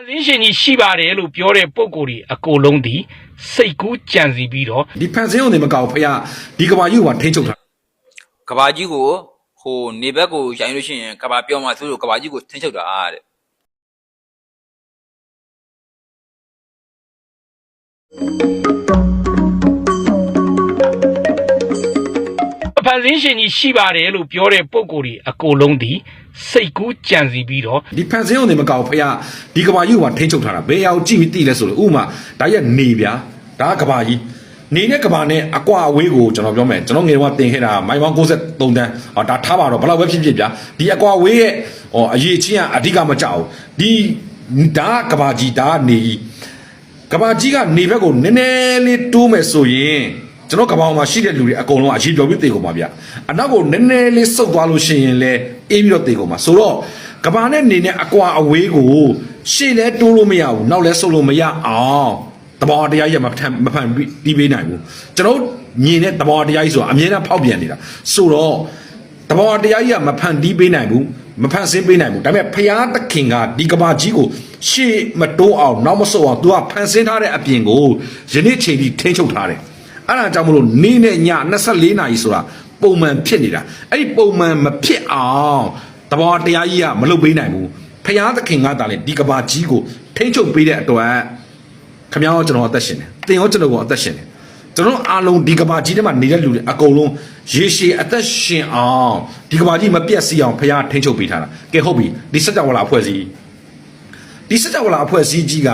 န်စင်းရှင်ကြီးရှိပါတယ်လို့ပြောတဲ့ပုံကိုယ်ကြီးအကုန်လုံးဒီစိတ်ကူးကြံစီပြီးတော့ဒီဖန်ဆင်းုံနေမကောက်ဖះဒီကဘာကြီးကိုပါထိန်းချုပ်ထားကဘာကြီးကိုဟိုနေဘက်ကိုရိုင်းလို့ရှိရင်ကဘာပြောမှဆိုလို့ကဘာကြီးကိုထင်းချုပ်တာတဲ့ န်စင်းရှင်ကြီးရှိပါတယ်လို့ပြောတဲ့ပုံကိုယ်ကြီးအကုန်လုံးဒီစိတ်ကူးကြံစီပြီးတော့ဒီဖန်ဆင်းုံနေမကောက်ဖះဒီကဘာကြီးကိုပါထိန်းချုပ်ထားတာဘယ်အောင်ကြည့်ပြီးသိလဲဆိုလို့ဥပမာဒါရက်နေဗျာဒါကကဘာကြီးနေတဲ့ကဘာနဲ့အကွာအဝေးကိုကျွန်တော်ပြောမယ်ကျွန်တော်ငယ်ကတင်ခဲ့တာမိုင်ပေါင်း63တန်းဟောဒါထားပါတော့ဘယ်လောက်ပဲဖြစ်ဖြစ်ဗျာဒီအကွာအဝေးရဲ့ဟောအရေးချင်းကအဓိကမကြောက်ဘူးဒီဒါကကဘာကြီးဒါကနေကြီးကဘာကြီးကနေဘက်ကိုနည်းနည်းလေးတိုးမယ်ဆိုရင် ကျွန်တော်ကဘာမှာရှိတဲ့လူတွေအကုန်လုံးအရေးပြောပြီးတေကုန်ပါဗျအနောက်ကိုနည်းနည်းလေးစုပ်သွားလို့ရှိရင်လည်းအေးပြီးတော့တေကုန်ပါဆိုတော့ကဘာနဲ့နေနဲ့အကွာအဝေးကိုရှေ့လဲတိုးလို့မရဘူးနောက်လဲဆုပ်လို့မရအောင်တဘောတရားကြီးကမဖန်မဖန်ပြီးပေးနိုင်ဘူးကျွန်တော်ညီတဲ့တဘောတရားကြီးဆိုတာအမြဲတမ်းဖောက်ပြန်နေတာဆိုတော့တဘောတရားကြီးကမဖန်တီးပေးနိုင်ဘူးမဖန်ဆင်းပေးနိုင်ဘူးဒါပေမဲ့ဖရာသခင်ကဒီကဘာကြီးကိုရှေ့မတိုးအောင်နောက်မဆုတ်အောင် तू ကဖန်ဆင်းထားတဲ့အပြင်ကိုယနေ့ချိန်ထိထိန်းချုပ်ထားတယ် အဲ့ဒါကြောင့်မလို့နေ့နဲ့ည24နာရီဆိုတာပုံမှန်ဖြစ်နေတာအဲ့ဒီပုံမှန်မဖြစ်အောင်တဘောတရားကြီးကမလုပ်ပေးနိုင်ဘူးဖရာသခင်ကတားလေဒီကဘာကြီးကိုထိန်းချုပ်ပေးတဲ့အတွက်ခမ ्या ရောကျွန်တော်အသက်ရှင်တယ်တင်ရောကျွန်တော်ကအသက်ရှင်တယ်ကျွန်တော်အားလုံးဒီကဘာကြီးထဲမှာနေတဲ့လူတွေအကုန်လုံးရေရှည်အသက်ရှင်အောင်ဒီကဘာကြီးမပြတ်စီအောင်ဖခင်ထိန်းချုပ်ပေးထားတာကဲဟုတ်ပြီဒီစက်ကြဝဠာအဖွဲ့အစည်းဒီစက်ကြဝဠာအဖွဲ့အစည်းကြီးက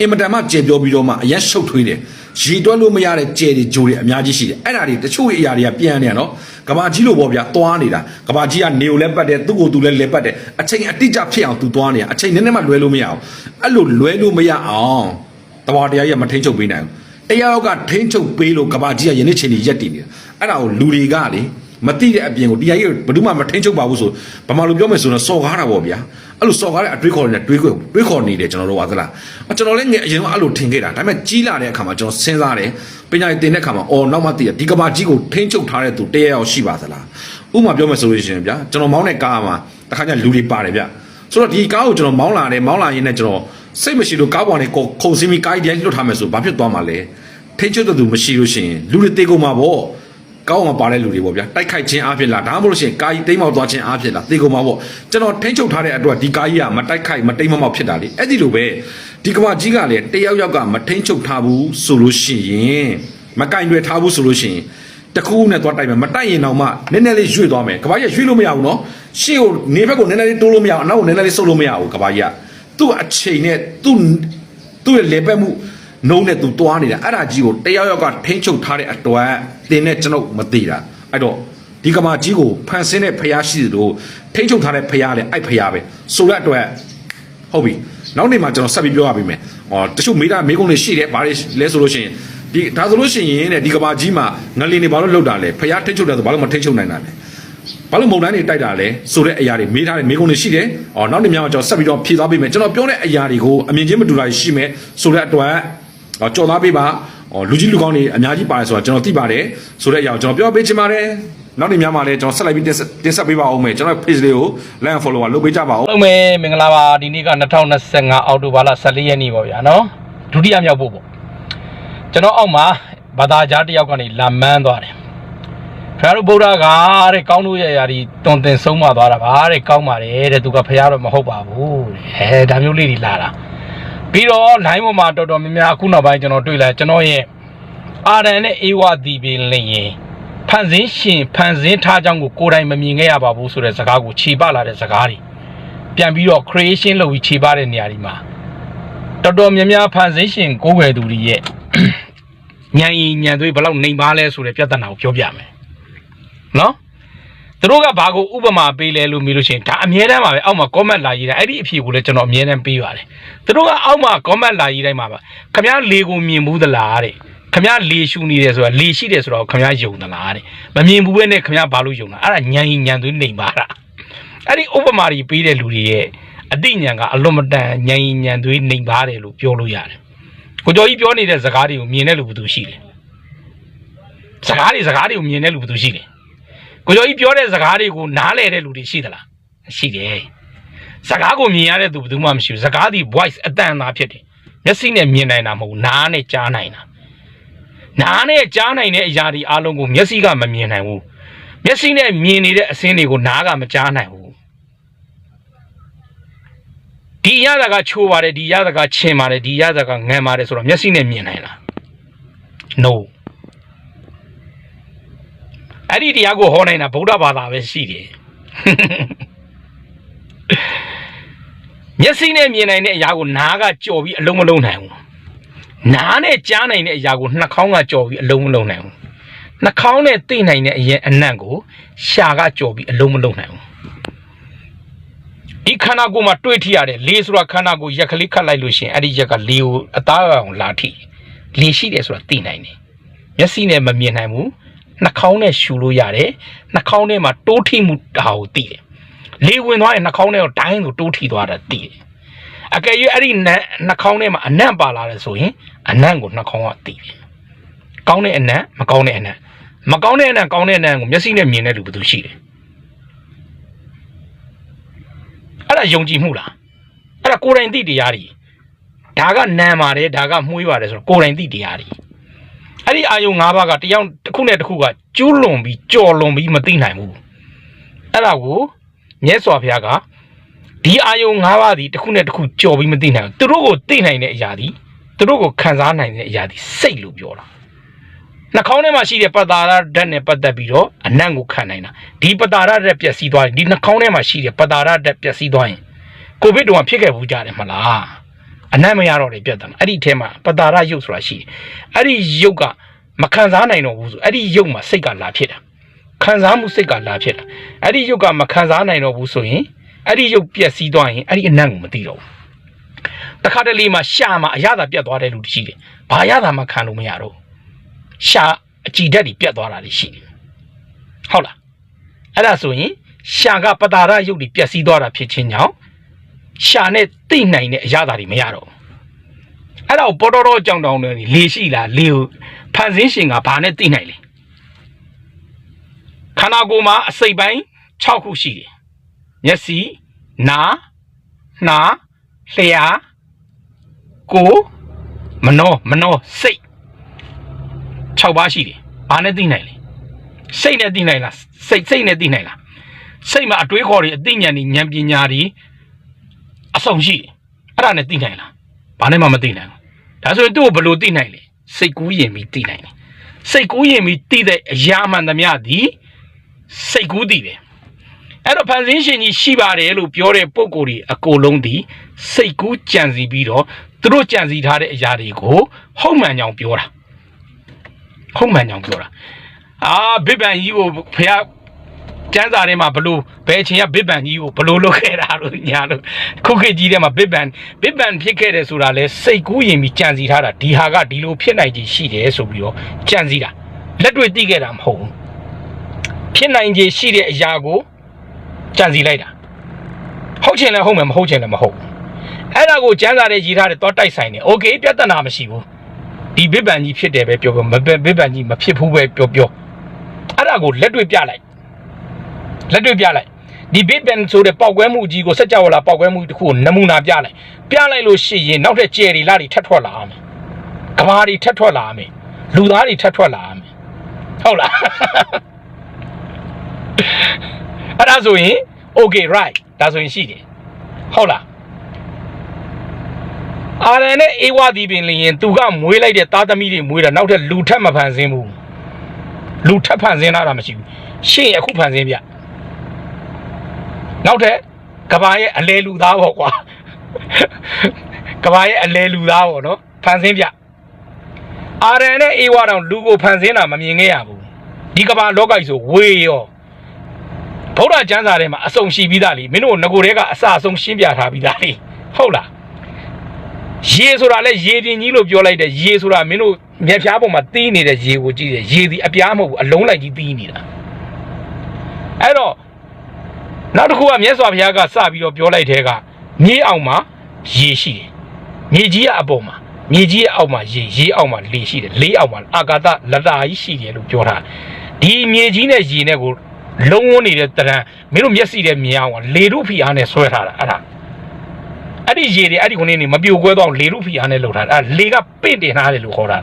အင်မတန်မှကျေပြောပြီးတော့မှအရက်ရှုပ်ထွေးတယ် ရေတွက်လို့မရတဲ့ကြဲတွေဂျိုတွေအများကြီးရှိတယ်အဲ့ဒါတွေတချို့အရာတွေကပြန်နေရနော်ကဘာကြီးလို့ပေါ့ဗျာသွားနေတာကဘာကြီးကနေကိုလည်းပတ်တယ်သူ့ကိုသူလည်းလဲပတ်တယ်အချိန်အတိအကျဖြစ်အောင်သူသွားနေတာအချိန်နည်းနည်းမှလွဲလို့မရအောင်အဲ့လိုလွဲလို့မရအောင်တဘာတရားကြီးကမထိန်ချုပ်ပေးနိုင်ဘူးတရားရောက်ကထိန်ချုပ်ပေးလို့ကဘာကြီးကယနေ့ချိန်ကြီးရက်တည်နေတာအဲ့ဒါကိုလူတွေကလေမတိတဲ့အပြင်ကိုတရားကြီးကဘယ်သူမှမထိန်ချုပ်ပါဘူးဆိုဘာမှလို့ပြောမယ်ဆိုတော့စော်ကားတာပေါ့ဗျာ အဲ့လိုစော်ကားတဲ့အတွေးခေါ်နေတဲ့တွေးခေါ်တွေးခေါ်နေတယ်ကျွန်တော်တို့ကသလားအကျွန်တော်လည်းငယ်အရင်ကအဲ့လိုထင်ခဲ့တာဒါပေမဲ့ကြီးလာတဲ့အခါမှာကျွန်တော်စဉ်းစားတယ်ပညာရေးသင်တဲ့အခါမှာအော်နောက်မှသိရဒီကဘာကြီးကိုထိန်ချုပ်ထားတဲ့သူတရားရောက်ရှိပါသလားဥပမာပြောမယ်ဆိုလို့ရှိရင်ဗျာကျွန်တော်မောင်းတဲ့ကားမှာတခါကျလူတွေပါတယ်ဗျဆိုတော့ဒီကားကိုကျွန်တော်မောင်းလာတယ်မောင်းလာရင်းနဲ့ကျွန်တော်စိတ်မရှိလို့ကားပေါ်နဲ့ကိုခုံစင်းပြီးကားကြီးတိုင်းလွတ်ထားမယ်ဆိုဘာဖြစ်သွားမှာလဲထိတ်ချွတ်တဲ့သူမရှိလို့ရှိရင်လူတွေတေကုန်မှာပေါ့ ကောင်းအောင်ပါတဲ့လူတွေပေါ့ဗျာတိုက်ခိုက်ခြင်းအဖြစ်လားဒါမှမဟုတ်လို့ရှိရင်ကားကြီးတိမ်းမောက်သွားခြင်းအဖြစ်လားတေကုန်မှာပေါ့ကျွန်တော်ထိန်းချုပ်ထားတဲ့အတွက်ဒီကားကြီးကမတိုက်ခိုက်မတိမ်းမမောက်ဖြစ်တာလေအဲ့ဒီလိုပဲဒီကမ္ဘာကြီးကလည်းတယောက်ယောက်ကမထိန်းချုပ်ထားဘူးဆိုလို့ရှိရင်မကင်တွေထားဘူးဆိုလို့ရှိရင်တခုခုနဲ့သွားတိုက်မယ်မတိုက်ရင်တော့မှနည်းနည်းလေးရွေ့သွားမယ်ကဘာကြီးကရွေ့လို့မရဘူးနော်ရှေ့ကိုနေဘက်ကိုနည်းနည်းလေးတိုးလို့မရအောင်အနောက်ကိုနည်းနည်းလေးဆုပ်လို့မရဘူးကဘာကြီးကသူ့အချိန်နဲ့သူ့သူ့ရဲ့လေပတ်မှု နှုံးနဲ့သူတွားနေတာအဲ့ဒါကြီးကိုတယောက်ယောက်ကထိန်းချုပ်ထားတဲ့အတွက်တင်းနဲ့ကျွန်ုပ်မသိတာအဲ့တော့ဒီကမာကြီးကိုဖန်ဆင်းတဲ့ဖျားရှိသလိုထိန်းချုပ်ထားတဲ့ဖျားလည်းအဲ့ဖျားပဲဆိုတဲ့အတွက်ဟုတ်ပြီနောက်နေ့မှာကျွန်တော်ဆက်ပြီးပြောရပါမယ်ဟောတချို့မေးတာမေးကုန်လေးရှိတယ်ဘာတွေလဲဆိုလို့ရှိရင်ဒီဒါဆိုလို့ရှိရင်တဲ့ဒီကမာကြီးမှာငလင်တွေဘာလို့လောက်တာလဲဖျားထိန်းချုပ်တယ်ဆိုဘာလို့မထိန်းချုပ်နိုင်တာလဲဘာလို့မုံတိုင်းတွေတိုက်တာလဲဆိုတဲ့အရာတွေမေးထားတယ်မေးခွန်းတွေရှိတယ်။အော်နောက်နေ့များကျွန်တော်ဆက်ပြီးတော့ဖြည့်သွားပေးမယ်ကျွန်တော်ပြောတဲ့အရာတွေကိုအမြင်ချင်းမတူတာရှိမယ်ဆိုတဲ့အတွက်အော် ကြော်သားပေးပါအော်လူကြီးလူကောင်းတွေအများကြီးပါတယ်ဆိုတာကျွန်တော်သိပါတယ်ဆိုတဲ့အရာကိုကျွန်တော်ပြောပေးချင်ပါတယ်နောက်နေ့များမှာလည်းကျွန်တော်ဆက်လိုက်ပြီးတင်ဆက်တင်ဆက်ပေးပါအောင်မယ်ကျွန်တော် page လေးကို like and follow လုပ်ပေးကြပါဦးလုံးမယ်မင်္ဂလာပါဒီနေ့က2025အောက်တိုဘာလ14ရက်နေ့ပေါ့ဗျာနော်ဒုတိယမြောက်ဖို့ပေါ့ကျွန်တော်အောက်မှာဘာသာကြားတစ်ယောက်ကနေလာမန်းသွားတယ်ဖရာတို့ဗုဒ္ဓကတဲ့ကောင်းလို့ရရာဒီတွန်တင်ဆုံးမသွားတာပါတဲ့ကောင်းပါတယ်တဲ့သူကဖရာတော့မဟုတ်ပါဘူးတဲ့အဲဒါမျိုးလေးတွေလာတာ ပြီးတော့ line ပေါ်မှာတော်တော်များများအခုနောက်ပိုင်းကျွန်တော်တွေ့လာကျွန်တော်ရဲ့အာရန်နဲ့အေဝတီပင်လင်ရင်ဖန်ဆင်းရှင်ဖန်ဆင်းထားကြောင်းကိုကိုယ်တိုင်မမြင်ခဲ့ရပါဘူးဆိုတဲ့စကားကိုခြေပလာတဲ့စကားတွေပြန်ပြီးတော့ creation လုပ်ပြီးခြေပတဲ့နေရာဒီမှာတော်တော်များများဖန်ဆင်းရှင်ကိုယ်ွယ်သူတွေရဲ့ညံရင်ညံသွေးဘယ်လောက်နှိမ်ပါလဲဆိုတဲ့ပြဿနာကိုပြောပြမယ်နော် သူတို့ကဘာကိုဥပမာပေးလဲလို့မြင်လို့ရှိရင်ဒါအမြဲတမ်းပါပဲအောက်မှာ comment လာရေးတာအဲ့ဒီအဖြေကိုလည်းကျွန်တော်အမြဲတမ်းပေးပါတယ်သူတို့ကအောက်မှာ comment လာရေးတိုင်းမှာပါခမရလေကိုမြင်ဘူးသလားတဲ့ခမရလေရှူနေတယ်ဆိုတာလေရှိတယ်ဆိုတော့ခမရယုံသလားတဲ့မမြင်ဘူးပဲနဲ့ခမရဘာလို့ယုံတာအဲ့ဒါညံညံသွေးနေပါတာအဲ့ဒီဥပမာတွေပေးတဲ့လူတွေရဲ့အတိညာကအလွန်မတန်ညံညံသွေးနေပါတယ်လို့ပြောလို့ရတယ်ကိုကျော်ကြီးပြောနေတဲ့ဇာတ်ကားတွေကိုမြင်တဲ့လူဘယ်သူရှိလဲဇာတ်ကားတွေဇာတ်ကားတွေကိုမြင်တဲ့လူဘယ်သူရှိလဲ ကိုကျော်ကြီးပြောတဲ့ဇကားတွေကိုနားလည်တဲ့လူတွေရှိသလား။ရှိတယ်။စကားကိုမြင်ရတဲ့သူဘယ်သူမှမရှိဘူးစကားဒီ voice အတန်သားဖြစ်တယ်မျက်စိနဲ့မြင်နိုင်တာမဟုတ်ဘူးနားနဲ့ကြားနိုင်တာနားနဲ့ကြားနိုင်တဲ့အရာတွေအားလုံးကိုမျက်စိကမမြင်နိုင်ဘူးမျက်စိနဲ့မြင်နေတဲ့အစင်းတွေကိုနားကမကြားနိုင်ဘူးဒီရတာကချိုးပါတယ်ဒီရတာကချင်ပါတယ်ဒီရတာကငံပါတယ်ဆိုတော့မျက်စိနဲ့မြင်နိုင်လား no အဲ့ဒီတရားကိုဟောနိုင်တာဗုဒ္ဓဘာသာပဲရှိတယ်မျက်စိနဲ့မြင်နိုင်တဲ့အရာကိုနားကကြော်ပြီးအလုံးမလုံးနိုင်ဘူးနားနဲ့ကြားနိုင်တဲ့အရာကိုနှာခေါင်းကကြော်ပြီးအလုံးမလုံးနိုင်ဘူးနှာခေါင်းနဲ့သိနိုင်တဲ့အရင်အနံ့ကိုရှာကကြော်ပြီးအလုံးမလုံးနိုင်ဘူးဒီခန္ဓာကိုယ်မှာတွေးထိရတယ်လေဆိုတာခန္ဓာကိုယ်ရက်ကလေးခတ်လိုက်လို့ရှရင်အဲ့ဒီရက်ကလေကိုအသားအောင်လာထိလေရှိတယ်ဆိုတာသိနိုင်တယ်မျက်စိနဲ့မမြင်နိုင်ဘူး နှာခေါင်းနဲ့ရှူလို့ရတယ်နှာခေါင်းထဲမှာတိုးထိမှုတာကိုသိတယ်လေဝင်သွားရင်နှာခေါင်းထဲကိုဒိုင်းကိုတိုးထိသွားတာသိတယ်အကယ်၍အဲ့ဒီနံနှာခေါင်းထဲမှာအနံ့ပါလာတယ်ဆိုရင်အနံ့ကိုနှာခေါင်းကသိတယ်ကောင်းတဲ့အနံ့မကောင်းတဲ့အနံ့မကောင်းတဲ့အနံ့ကောင်းတဲ့အနံ့ကိုမျက်စိနဲ့မြင်တဲ့လူဘယ်သူရှိတယ်အဲ့ဒါယုံကြည်မှုလားအဲ့ဒါကိုယ်တိုင်သိတရားတွေဒါကနံပါတယ်ဒါကမှုေးပါတယ်ဆိုတော့ကိုယ်တိုင်သိတရားတွေ အဲ့ဒီအာယုံ၅ပါးကတယောက်တစ်ခုနဲ့တစ်ခုကကျူးလွန်ပြီးကြော်လွန်ပြီးမသိနိုင်ဘူးအဲ့ဒါကိုမြတ်စွာဘုရားကဒီအာယုံ၅ပါးဒီတစ်ခုနဲ့တစ်ခုကြော်ပြီးမသိနိုင်ဘူးသူတို့ကိုသိနိုင်တဲ့အရာဒီသူတို့ကိုခံစားနိုင်တဲ့အရာဒီစိတ်လို့ပြောတာနှာခေါင်းထဲမှာရှိတဲ့ပတ္တာရဓာတ်နဲ့ပတ်သက်ပြီးတော့အနံ့ကိုခံနိုင်တာဒီပတ္တာရဓာတ်ပျက်စီးသွားရင်ဒီနှာခေါင်းထဲမှာရှိတဲ့ပတ္တာရဓာတ်ပျက်စီးသွားရင်ကိုဗစ်တုန်းကဖြစ်ခဲ့ဘူးကြတယ်မလား အနံ့မရတော့တယ်ပြတ်တယ်အဲ့ဒီထဲမှာပတ္တာရရုပ်ဆိုတာရှိတယ်အဲ့ဒီရုပ်ကမခံစားနိုင်တော့ဘူးဆိုအဲ့ဒီရုပ်မှာစိတ်ကလာဖြစ်တာခံစားမှုစိတ်ကလာဖြစ်တာအဲ့ဒီရုပ်ကမခံစားနိုင်တော့ဘူးဆိုရင်အဲ့ဒီရုပ်ပျက်စီးသွားရင်အဲ့ဒီအနံ့ကိုမသိတော့ဘူးတခါတလေမှာရှာမှာအရသာပြတ်သွားတဲ့လူတရှိတယ်ဘာရသာမှခံလို့မရတော့ဘူးရှာအကြည်ဓာတ်တွေပြတ်သွားတာတွေရှိတယ်ဟုတ်လားအဲ့ဒါဆိုရင်ရှာကပတာရရုပ်တွေပျက်စီးသွားတာဖြစ်ခြင်းကြောင့် ရှာနဲ့သိနိုင်တဲ့အရသာတွေမရတော့ဘူးအဲ့ဒါကိုပေါ်တော်တော်ကြောင်တောင်တွေလေရှိလားလေကိုဖန်ဆင်းရှင်ကဘာနဲ့သိနိုင်လဲခန္ဓာကိုယ်မှာအစိတ်ပိုင်း6ခုရှိတယ်မျက်စိနားနှာလျှာကိုယ်မနောမနောစိတ်6ပါးရှိတယ်ဘာနဲ့သိနိုင်လဲစိတ်နဲ့သိနိုင်လားစိတ်စိတ်နဲ့သိနိုင်လားစိတ်မှာအတွေးခေါ်တွေအသိဉာဏ်တွေဉာဏ်ပညာတွေ အဆုံးရှိတယ်အဲ့ဒါနဲ့သိနိုင်လားဘာနဲ့မှမသိနိုင်ဘူးဒါဆိုရင်သူ့ကိုဘယ်လိုသိနိုင်လဲစိတ်ကူးရင်ပြီးသိနိုင်တယ်စိတ်ကူးရင်ပြီးသိတဲ့အရာမှန်သမျှသည်စိတ်ကူးသိတယ်အဲ့တော့ဖန်ဆင်းရှင်ကြီးရှိပါတယ်လို့ပြောတဲ့ပုံကိုယ်ကြီးအကုန်လုံးဒီစိတ်ကူးကြံစီပြီးတော့သူတို့ကြံစီထားတဲ့အရာတွေကိုဟုတ်မှန်ကြောင်ပြောတာဟုတ်မှန်ကြောင်ပြောတာအာဘိဗံကြီးကိုဖះ ကျမ်းစာထဲမှာဘလို့ဘယ်အချိန်ကဘိဗံကြီးကိုဘလို့လုပ်ခဲ့တာလို့ညာလို့ခုခေတ်ကြီးထဲမှာဘိဗံဘိဗံဖြစ်ခဲ့တယ်ဆိုတာလဲစိတ်ကူးရင်ပြီးကြံစီထားတာဒီဟာကဒီလိုဖြစ်နိုင်ခြေရှိတယ်ဆိုပြီးတော့ကြံစီတာလက်တွေ့သိခဲ့တာမဟုတ်ဘူးဖြစ်နိုင်ခြေရှိတဲ့အရာကိုကြံစီလိုက်တာဟုတ်ချင်လဲဟုတ်မယ်မဟုတ်ချင်လဲမဟုတ်ဘူးအဲ့ဒါကိုကျမ်းစာထဲရေးထားတယ်တော့တိုက်ဆိုင်တယ်โอเคပြဿနာမရှိဘူးဒီဘိဗံကြီးဖြစ်တယ်ပဲပြောပြောမဘိဗံကြီးမဖြစ်ဘူးပဲပြောပြောအဲ့ဒါကိုလက်တွေ့ပြလိုက် လက်တွေ့ပြလိုက်ဒီဘိဗံဆိုတဲ့ပေါက်ကွဲမှုကြီးကိုစက်ကြဝဠာပေါက်ကွဲမှုတစ်ခုကိုနမူနာပြလိုက်ပြလိုက်လို့ရှိရင်နောက်ထပ်ကြယ်တွေလာတွေထပ်ထွက်လာမယ်ကဘာတွေထပ်ထွက်လာမယ်လူသားတွေထပ်ထွက်လာမယ်ဟုတ်လားအဲ့ဒါဆိုရင် okay right ဒါဆိုရင်ရှိတယ်ဟုတ်လားအာရန်နဲ့အေဝါဒီပင်လျင်သူကမွေးလိုက်တဲ့သားသမီးတွေမွေးတာနောက်ထပ်လူထက်မဖန်ဆင်းဘူးလူထက်ဖန်ဆင်းလာတာမရှိဘူးရှင့်အခုဖန်ဆင်းပြ နောက်ထပ်ကဘာရဲ့အလဲလူသားပေါ့ကွာကဘာရဲ့အလဲလူသားပေါ့နော်ဖန်ဆင်းပြအာရန်နဲ့အေဝါတောင်လူကိုဖန်ဆင်းတာမမြင်ခဲ့ရဘူးဒီကဘာလောကကြီးဆိုဝေရောဗုဒ္ဓကျမ်းစာထဲမှာအစုံရှိပြီးသားလေမင်းတို့ငကိုတွေကအစအဆုံးရှင်းပြထားပြီးသားလေဟုတ်လားရေဆိုတာလဲရေပြင်ကြီးလို့ပြောလိုက်တယ်ရေဆိုတာမင်းတို့မြက်ဖျားပေါ်မှာတီးနေတဲ့ရေကိုကြည့်တယ်ရေဒီအပြားမဟုတ်ဘူးအလုံးလိုက်ကြီးတီးနေတာအဲ့တော့ နောက်တစ်ခုကမြတ်စွာဘုရားကစပြီးတော့ပြောလိုက်တဲ့ကမြေအောင်မှာရေရှိတယ်မြေကြီးကအပေါ်မှာမြေကြီးရဲ့အောက်မှာရေရေအောက်မှာလေရှိတယ်လေအောက်မှာအာကာသလတာကြီးရှိတယ်လို့ပြောတာဒီမြေကြီးနဲ့ရေနဲ့ကိုလုံးဝနေတဲ့တရံမင်းတို့မျက်စိနဲ့မြင်အောင်လေတို့ဖီအားနဲ့ဆွဲထားတာအဲ့ဒါအဲ့ဒီရေတွေအဲ့ဒီခုနေနေမပြိုကွဲတော့လေလူဖီအားနဲ့လှုပ်ထားတာအဲ့လေကပင့်တင်ထားတယ်လို့ခေါ်တာ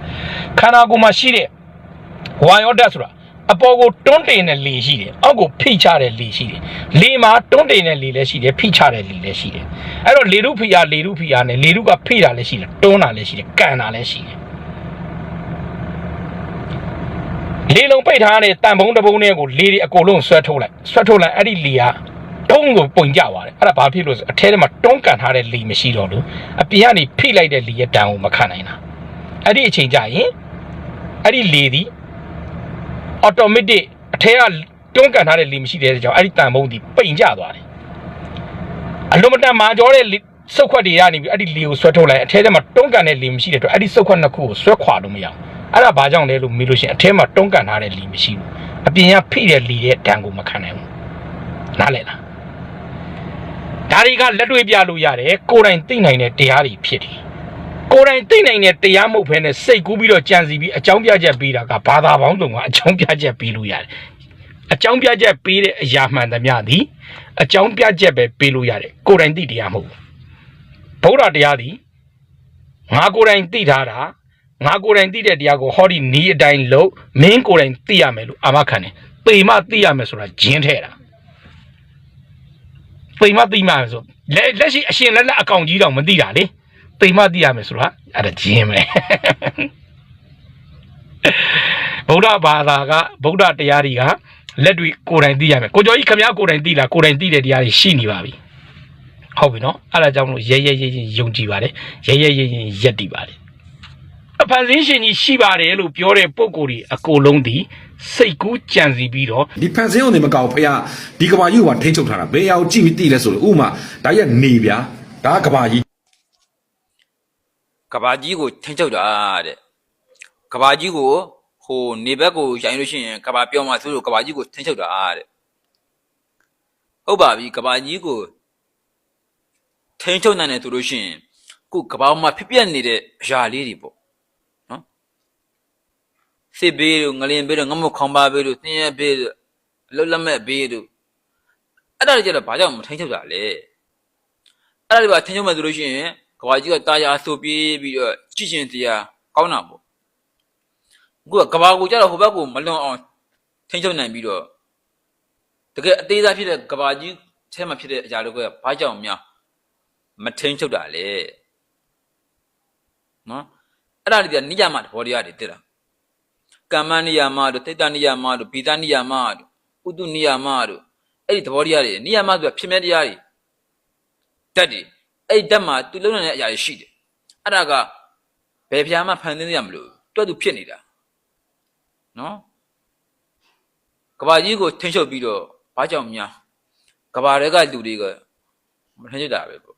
ခန္ဓာကိုယ်မှာရှိတဲ့ဝါယောဓာတ်ဆိုတာ အပေါ်ကိုတွန်းတင်တဲ့လေရှိတယ်အောက်ကိုဖိချတဲ့လေရှိတယ်လေမှာတွန်းတင်တဲ့လေလည်းရှိတယ်ဖိချတဲ့လေလည်းရှိတယ်အဲ့တော့လေလူဖီအားလေလူဖီအားနဲ့လေလူကဖိတာလည်းရှိတယ်တွန်းတာလည်းရှိတယ်ကန်တာလည်းရှိတယ်လေလုံးပိတ်ထားတဲ့တန်ပုံးတစ်ပုံးတွေကိုလေတွေအကုန်လုံးဆွဲထုတ်လိုက်ဆွဲထုတ်လိုက်အဲ့ဒီလေကတုံးကိုပုံကြသွားတယ်အဲ့ဒါဘာဖြစ်လို့လဲဆိုအထဲထဲမှာတွန်းကန်ထားတဲ့လေမရှိတော့လို့အပြင်ကနေဖိလိုက်တဲ့လေရဲ့တန်ကိုမခံနိုင်တာအဲ့ဒီအချိန်ကျရင်အဲ့ဒီလေသည် automatic အထဲကတွန်းကန်ထားတဲ့လေမရှိတဲ့ကြောင့်အဲ့ဒီတန်ပုံးသည်ပိန်ကျသွားတယ်အလုံးမတန်မာကြောတဲ့လေစုပ်ခွက်တွေကနေပြီးအဲ့ဒီလေကိုဆွဲထုတ်လိုက်အထဲထဲမှာတွန်းကန်တဲ့လေမရှိတဲ့အတွက်အဲ့ဒီစုပ်ခွက်နှစ်ခုကိုဆွဲခွာလို့မရဘူးအဲ့ဒါဘာကြောင့်လဲလို့မေးလို့ရှိရင်အထဲမှာတွန်းကန်ထားတဲ့လီမရှိဘူးအပြင်ကဖိတဲ့လီတဲ့တန်ကိုမခံနိုင်ဘူးနားလည်လားဒါတွေကလက်တွေ့ပြလို့ရတယ်ကိုယ်တိုင်သိနိုင်တဲ့တရားတွေဖြစ်တယ် ကိုယ်တိုင်သိနိုင်တဲ့တရားမဟုတ်ဘဲနဲ့စိတ်ကူးပြီးတော့ကြံစီပြီးအကြောင်းပြချက်ပေးတာကဘာသာပေါင်းစုံကအကြောင်းပြချက်ပေးလို့ရတယ်အကြောင်းပြချက်ပေးတဲ့အရာမှန်သမျှသည်အကြောင်းပြချက်ပဲပေးလို့ရတယ်ကိုယ်တိုင်သိတရားမဟုတ်ဘူးဗုဒ္ဓတရားသည်ငါကိုယ်တိုင်သိထားတာငါကိုယ်တိုင်သိတဲ့တရားကိုဟောဒီနီးအတိုင်းလို့မင်းကိုယ်တိုင်သိရမယ်လို့အာမခံတယ်။ပေမသိရမယ်ဆိုတာဂျင်းထဲတာ။ပေမသိမှဆိုလက်လက်ရှိအရှင်လက်လက်အကောင်ကြီးတောင်မသိတာလေ။ ပေမသိရမယ်ဆိုတာအဲ့ဒါဂျင်းပဲ။ဗုဒ္ဓဘာသာကဗုဒ္ဓတရားတွေကလက်တွေကိုယ်တိုင်သိရမယ်။ကိုကျော်ကြီးခမည်းကိုယ်တိုင်သိလားကိုယ်တိုင်သိတဲ့တရားတွေရှိနေပါပြီ။ဟုတ်ပြီနော်။အဲ့ဒါကြောင့်မလို့ရဲရဲရဲရဲယုံကြည်ပါတယ်။ရဲရဲရဲရဲရက်တည်ပါတယ်အဖန်ဆင်းရှင်ကြီးရှိပါတယ်လို့ပြောတဲ့ပုံကိုယ်ကြီးအကိုလုံးဒီစိတ်ကူးကြံစီပြီးတော့ဒီဖန်ဆင်းအောင်နေမကောက်ဖះဒီကဘာကြီးကထိန်းချုပ်ထားတာဘယ်အောင်ကြည့်ပြီးတည်လဲဆိုလို့ဥမာဒါကြီးကနေဗျာဒါကကဘာကြီး ကဘာကြီးကိုထင်းချုပ်တာတဲ့ကဘာကြီးကိုဟိုနေဘက်ကိုရိုင်းလို့ရှိရင်ကဘာပြောမှဆိုလို့ကဘာကြီးကိုထင်းချုပ်တာတဲ့ဟုတ်ပါပြီကဘာကြီးကိုထင်းချုပ်နိုင်တယ်ဆိုလို့ရှိရင်ခုကဘာမှာဖြစ်ပြက်နေတဲ့အရာလေးတွေပေါ့နော်စစ်ဘေးတို့ငလင်ဘေးတို့ငမခေါင်ပါဘေးတို့သင်းရဘေးတို့အလွတ်လက်မဲ့ဘေးတို့အဲ့ဒါတွေကျတော့ဘာကြောင့်မထင်းချုပ်တာလဲအဲ့ဒါတွေပါထင်းချုပ်မှဆိုလို့ရှိရင် ကဘာကြီးကတာယာဆိုပြေးပြီးတော့ကြည့်ရှင်တရားကောင်းတာပေါ့အခုကကဘာကိုကျတော့ဟိုဘက်ကိုမလွန်အောင်ထင်းချုပ်နိုင်ပြီးတော့တကယ်အသေးစားဖြစ်တဲ့ကဘာကြီးထဲမှာဖြစ်တဲ့အရာတွေကဘာကြောင့်များမထင်းချုပ်တာလဲနော်အဲ့ဒါတွေကနိယမသဘောတရားတွေသိတာကမ္မနိယမတို့တိတ္တနိယမတို့ပိတနိယမတို့ဥတုနိယမတို့အဲ့ဒီသဘောတရားတွေနိယမဆိုတာဖြစ်မဲ့တရားတွေတတ်တယ် အဲ့ဒီတတ်မှာသူလုံးနိုင်တဲ့အရာတွေရှိတယ်အဲ့ဒါကဘယ်ဖျားမှဖန်သင်းရမလို့တွတ်သူဖြစ်နေတာနော်ကဘာကြီးကိုထင်းချုပ်ပြီးတော့ဘာကြောင့်များကဘာတွေကလူတွေကမထင်းချုပ်တာပဲပေါ့